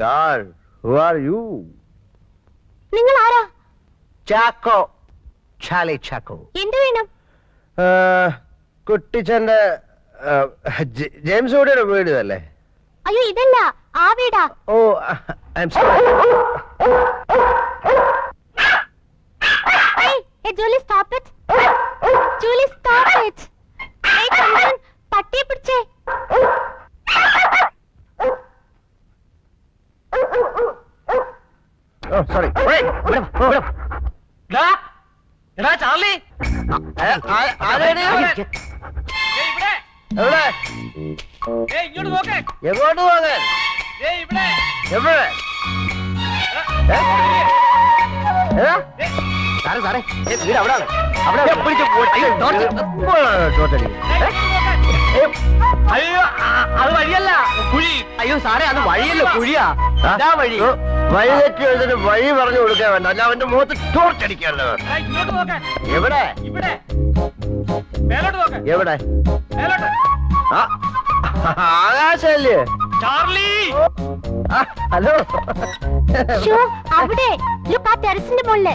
God who are you നിങ്ങൾ ആരാ ചാക്കോ. ചാലി ചാക്കോ. എന്ത് വേണം? കുട്ടിച്ചന്റെ ജെയിംസ് കൂടിയുടെ വീട് അല്ലേ അയ്യോ ഇതല്ല ആ വീടാ. ഓ I Julie stop stop it. Julie, stop it. Hey, Chandran, പട്ടിയെ പിടിച്ചേ. ഓ സോറി എടാ ചാർലി. എവിടെ? ഏയ് ഇങ്ങോട്ട് നോക്കേ. എങ്ങോട്ട് പോകാൻ? ഏയ് ഇവിടെ. എവിടെ? ഏ? ഏ? സാറേ സാറേ ഏ, വീട് അവിടാണ്. അവിടെ ഞാൻ പിടിച്ച് പോയി. അയ്യോ, ടോർച്ച്. ഇപ്പോഴാണ് ടോർച്ച് അടിക്കുന്നത്. ഏ? അയ്യോ ആ- അത് വഴിയല്ല. കുഴി അയ്യോ സാറേ അത് വഴിയല്ല കുഴിയാ? അതാ ഇതാ വഴി. വഴി തെറ്റി എഴുതിട്ട് വഴി പറഞ്ഞു കൊടുക്കാൻ വേണ്ട. അല്ല അവന്റെ മുഖത്ത് ടോർച്ച് അടിക്കാനല്ലോ ഇങ്ങോട്ട് നോക്കാൻ എവിടെ? ഇവിടെ. മേലോട്ട് നോക്കാൻ എവിടെ? മേലോട്ട്. ആ, ആകാശല്ലേ? ചാർലി! ഹലോ. അവിടെ. ടെറസിന്റെ മുകളിൽ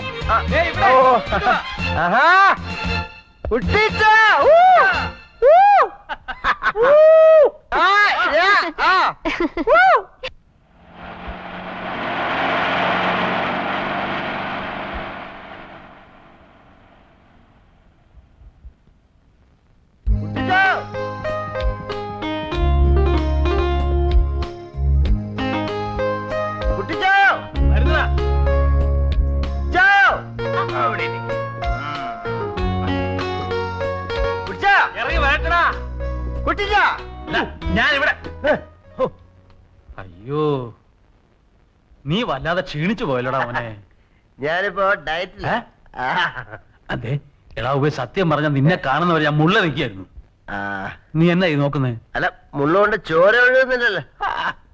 കുട്ടിച്ച ആ, ഞാൻ ഇവിടെ അയ്യോ നീ വല്ലാതെ ക്ഷീണിച്ചു പോയല്ലോടാ മോനെ. ഞാനിപ്പോ ഡയറ്റില ഏ? അതെ എടാ ഉപയോഗ സത്യം പറഞ്ഞ നിന്നെ കാണുന്നവരെ ഞാൻ മുള്ള നിൽക്കായിരുന്നു നീ എന്നാ ഈ നോക്കുന്നേ? അല്ല മുള്ളുകൊണ്ട് ചോര ഒഴുകുന്നില്ലല്ലോ.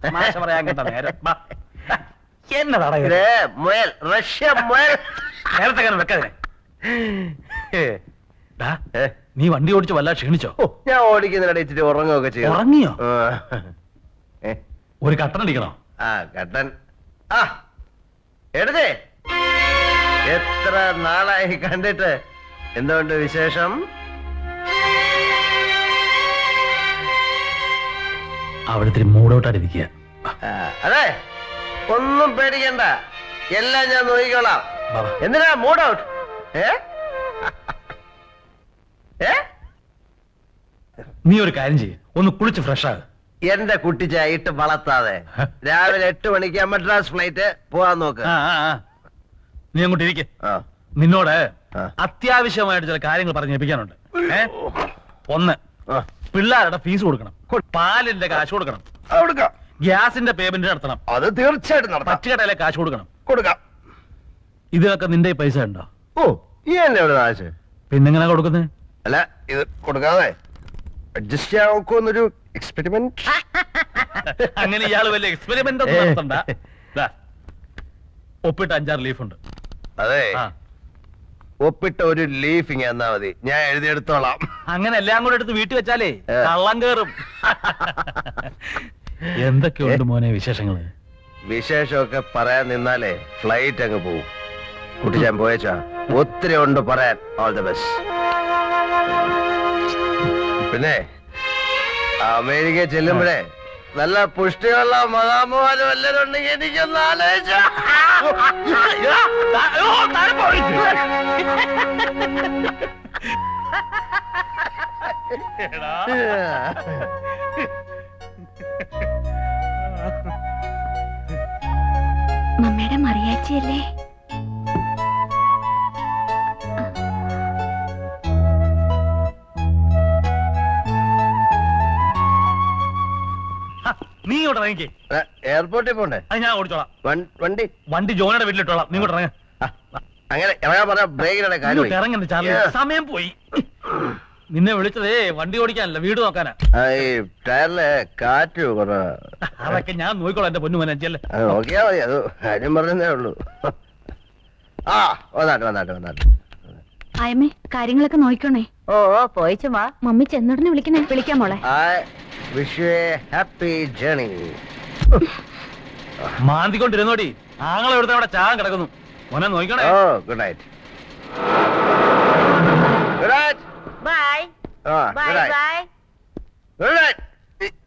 തമാശ പറയാൻ കേട്ട നേരം. വാ. എന്നതാടാ ഇത്? ഇത് മുയൽ റഷ്യ മുയൽ. നേരത്തെ ഡാ, ഏ, നീ വണ്ടി ഓടിച്ച് വല്ല ക്ഷീണിച്ചോ? ഞാൻ ഓടിക്കുന്നിട ഇച്ചിരി ഉറങ്ങുകയൊക്കെ ചെയ്യും ഉറങ്ങിയോ? ഒരു കട്ടൻ അടിക്കണോ? ആ കട്ടൻ. ആ എടുതേ. എത്ര നാളായി കണ്ടിട്ട്? എന്തുകൊണ്ട് വിശേഷം? അവിടെ ഇത്തിരി മൂടോട്ടായിരിക്കുക അതെ. ഒന്നും പേടിക്കണ്ട. എല്ലാം ഞാൻ നോക്കിക്കോളാം. എന്തിനാ മൂഡ് ഔട്ട് ഏ? നീ ഒരു കാര്യം ചെയ്യ. ഒന്ന് കുളിച്ച് ഫ്രഷ് ആകും എന്റെ കുട്ടി ചായിട്ട് വളർത്താതെ. രാവിലെ എട്ട് മണിക്ക് മദ്രാസ് ഫ്ലൈറ്റ് പോവാൻ നോക്ക്. നീ അങ്ങോട്ട് ഇരിക്കെ. നിന്നോട് അത്യാവശ്യമായിട്ട് ചില കാര്യങ്ങൾ പറഞ്ഞു ഏൽപ്പിക്കാനുണ്ട്. ഏ? ഒന്ന്. പിള്ളേരുടെ ഫീസ് കൊടുക്കണം. പാലിന്റെ കാശ് കൊടുക്കണം. ഗ്യാസിന്റെ പേയ്മെന്റ് നടത്തണം. അത് തീർച്ചയായിട്ടും പച്ചക്കടയിലെ കാശ് കൊടുക്കണം. കൊടുക്കാം. ഇതിനൊക്കെ നിന്റെ പൈസ ഉണ്ടോ? ഓ ഈ എന്നെ എവിടെ കാശ് പിന്നെങ്ങനെ കൊടുക്കുന്നത് അല്ല ഇത് കൊടുക്കാതെ അഡ്ജസ്റ്റ് ചെയ്യാൻ നോക്കുമെന്നൊരു എക്സ്പെരിമെന്റ് അങ്ങനെ ഇയാൾ വലിയ എക്സ്പെരിമെന്റ് ഒന്നും നടത്തണ്ട. ദാ, ഒപ്പിട്ട് അഞ്ചാറ് ലീഫ് ഉണ്ട്. അതെ. ആ. ഒപ്പിട്ട ഒരു ലീഫ് ഇങ്ങനെ തന്നാ മതി. ഞാൻ എഴുതിയെടുത്തോളാം. അങ്ങനെ എല്ലാം കൂടെ എടുത്ത് വീട്ടിൽ വെച്ചാലേ ഏ. കള്ളം കേറും. എന്തൊക്കെയുണ്ട് മോനെ വിശേഷങ്ങൾ വിശേഷമൊക്കെ പറയാൻ നിന്നാലേ ഫ്ലൈറ്റ് അങ്ങ് പോവും. കുട്ടി ഞാൻ പോയച്ചാ. ഒത്തിരി ഉണ്ട് പറയാൻ. ഓൾ ദ ബെസ്റ്റ് പിന്നെ അമേരിക്ക ചെല്ലുമ്പോഴേ നല്ല പുഷ്ടിയുള്ള മതാമോലും എല്ലാരും ഉണ്ടെങ്കിൽ എനിക്കൊന്ന് ആലോചിച്ച. മമ്മയുടെ മറിയാച്ചിയല്ലേ? ഇങ്ങോട്ട് ഇറങ്ങി എയർപോർട്ടിൽ പോണ്ടേ? അത് ഞാൻ ഓടിച്ചോളാം. വണ്ടി വണ്ടി ജോനയുടെ വീട്ടിലിട്ടോളാം. നീ ഇങ്ങോട്ട് ഇറങ്ങ. അങ്ങനെ ഇറങ്ങാൻ പറഞ്ഞ ബ്രേക്കിനിടെ കാര്യം ഇറങ്ങണ്ട ചാർലി. സമയം പോയി. നിന്നെ വിളിച്ചതേ വണ്ടി ഓടിക്കാനല്ല വീട് നോക്കാനാ. ടയറിലെ കാറ്റ് അതൊക്കെ ഞാൻ നോക്കിക്കോളാം എന്റെ പൊന്നു മനച്ചല്ലേ അത് നോക്കിയാ മതി അത് കാര്യം പറഞ്ഞതേ ഉള്ളൂ. ആ വന്നാട്ടെ വന്നാട്ടെ വന്നാട്ടെ. ആയമ്മേ കാര്യങ്ങളൊക്കെ നോക്കണേ ഓ പോയിച്ചു വാ മമ്മി ചെന്നുടനെ വിളിക്കണേ. വിളിക്കാൻ മോളെ. ഐ വിഷ് ഹാപ്പി ജേണി മാന്തിക്കൊണ്ടിരുന്നോടി. ആങ്ങളെ എടുത്ത് അവിടെ ചാകം കിടക്കുന്നു. മോനെ നോക്കണേ ഓ good night good night bye ആ bye good night bye good night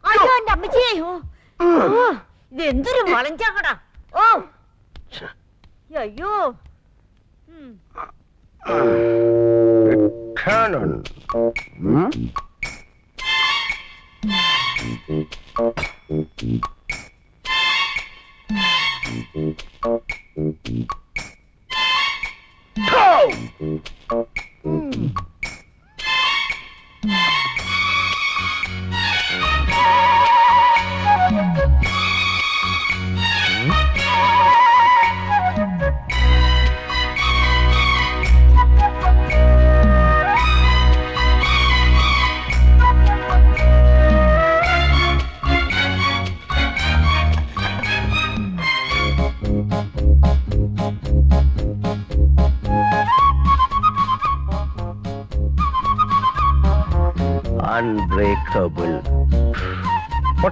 അയ്യോ എന്റെ അമ്മച്ചിയെ ഓ ഓ, ഇത് എന്തൊരു വളഞ്ചാക്കടാ ഓ. അയ്യോ. ഉം. Cannon. Hmm? Hum.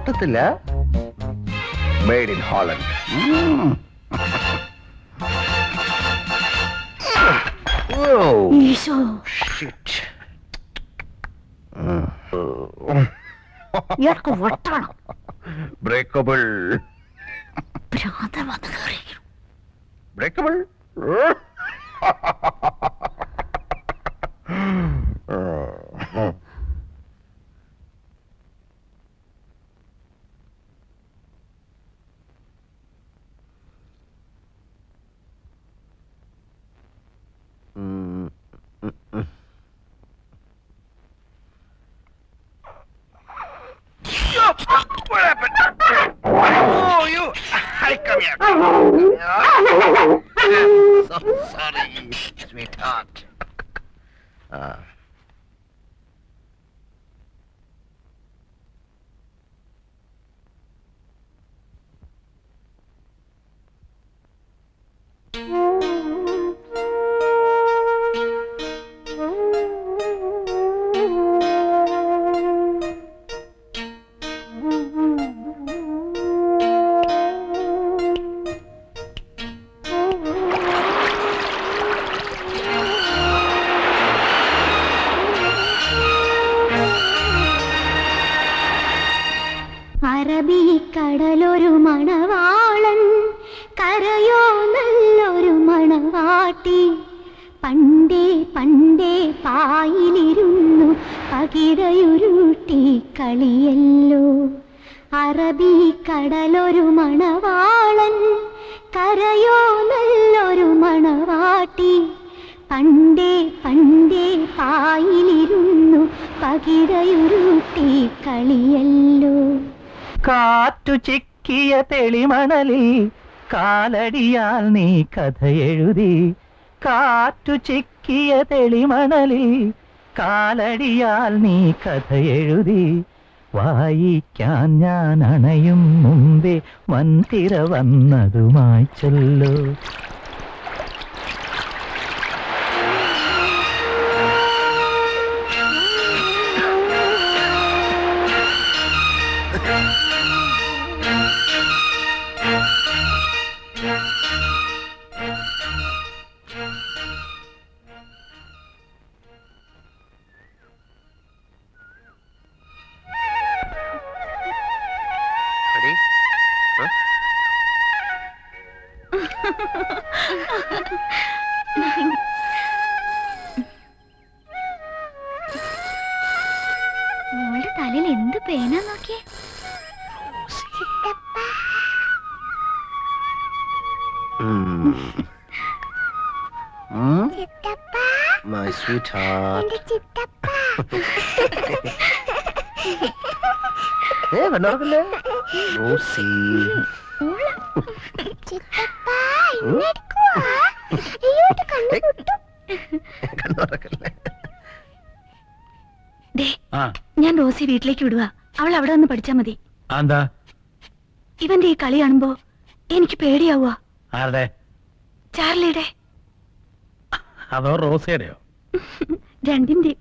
പൊട്ടത്തില്ല മെയ്ഡ് ഇൻ ഹോളണ്ട് ഇയാൾക്ക് വട്ടാണോ? ബ്രേക്കബിൾ ഭ്രാന്തം വന്ന് കയറി ബ്രേക്കബിൾ not. Uh. Ah. പകിടയുരുട്ടി കളിയല്ലോ. അറബി കടലൊരു മണവാളൻ കരയോ നല്ലൊരു മണവാട്ടി. പണ്ടേ പണ്ടേ പായിലിരുന്നു പകിടയുരുട്ടി കളിയല്ലോ. കാറ്റു ചിക്കിയ തെളിമണലിൽ കാലടിയാൽ നീ കഥ എഴുതി കാറ്റു ചിക്കിയ തെളിമണലിൽ കാലടിയാൽ നീ കഥ എഴുതി. വായിക്കാൻ ഞാൻ അണയും മുമ്പേ വൻതിര വന്നതുമായി ചൊല്ലു. തലയിൽ എന്ത് പേന നോക്കിയേ? My sweetheart. ഏ കണ്ണുറക്കല്ലേ റോസി. കണ്ണുറക്കല്ലേ? ദേ ആ. ഞാൻ റോസി വീട്ടിലേക്ക് വിടുക അവൾ അവിടെ വന്ന് പഠിച്ചാ മതി. എന്താ ഇവന്റെ ഈ കളി കാണുമ്പോ എനിക്ക് പേടിയാവുക ആരുടെ? ചാർലിയുടെ. അതോ റോസിയുടെയോ? രണ്ടിന്റെ.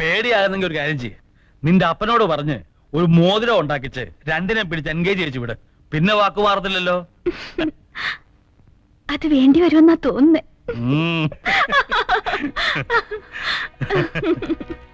പേടിയാകുന്നെങ്കിൽ ഒരു കാര്യം ചെയ്യ. നിന്റെ അപ്പനോട് പറഞ്ഞ് ഒരു മോതിരം ഉണ്ടാക്കിച്ച് രണ്ടിനെ പിടിച്ച് എൻഗേജ് ചെയ്യിച്ചു വിട്. പിന്നെ വാക്ക് മാറത്തില്ലല്ലോ. അത് വേണ്ടി വരുമെന്നാ തോന്നുന്നേ.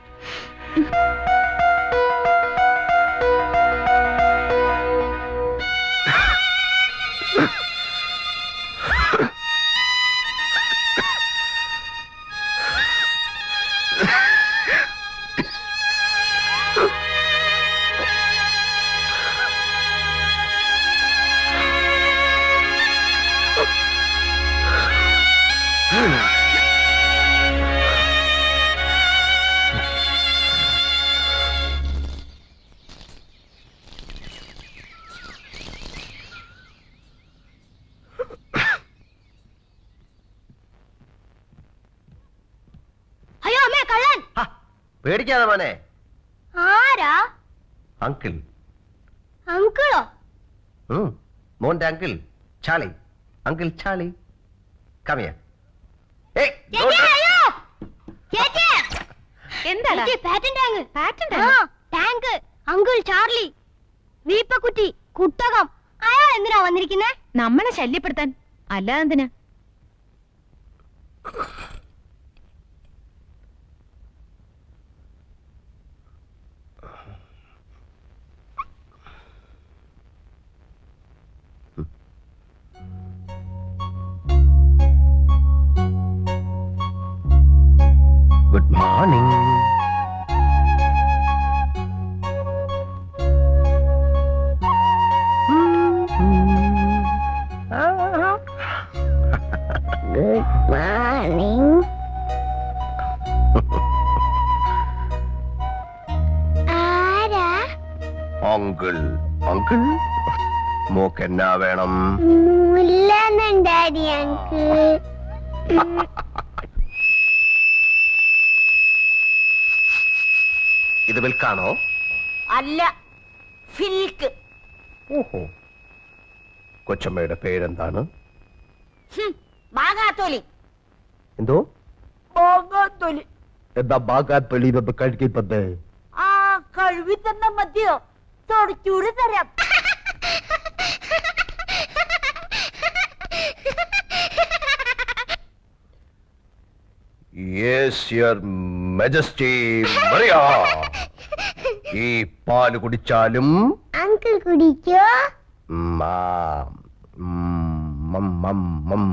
പേടിക്കാതെ മോനെ. ആരാ? അങ്കിൾ. അങ്കിളോ? മോന്റെ അങ്കിൾ ചാളി. Uncle Charlie. കമിയ ചാർലി വീപ്പക്കുറ്റി കുട്ടകം. അയാൾ എന്തിനാ വന്നിരിക്കുന്നേ? നമ്മളെ ശല്യപ്പെടുത്താൻ. അല്ലാതെ മോക്ക് എന്നാ വേണം ഇത് വിൽക്കാണോ അല്ല ഫിൽക്ക് ഓഹോ. കൊച്ചമ്മയുടെ പേരെന്താണ്? ബാഗാത്തോലി. എന്തോ? ബാഗാത്തോലി. എന്താ കഴിക്കുന്നത് ആ കഴുകി തന്നെ മതിയോ? തുടച്ചൂട് തരാം. യെസ് യുവർ മെജസ്റ്റി മറിയ ഈ പാൽ കുടിച്ചാലും അങ്കിൾ കുടിക്കോ മാം മം, മം, മം.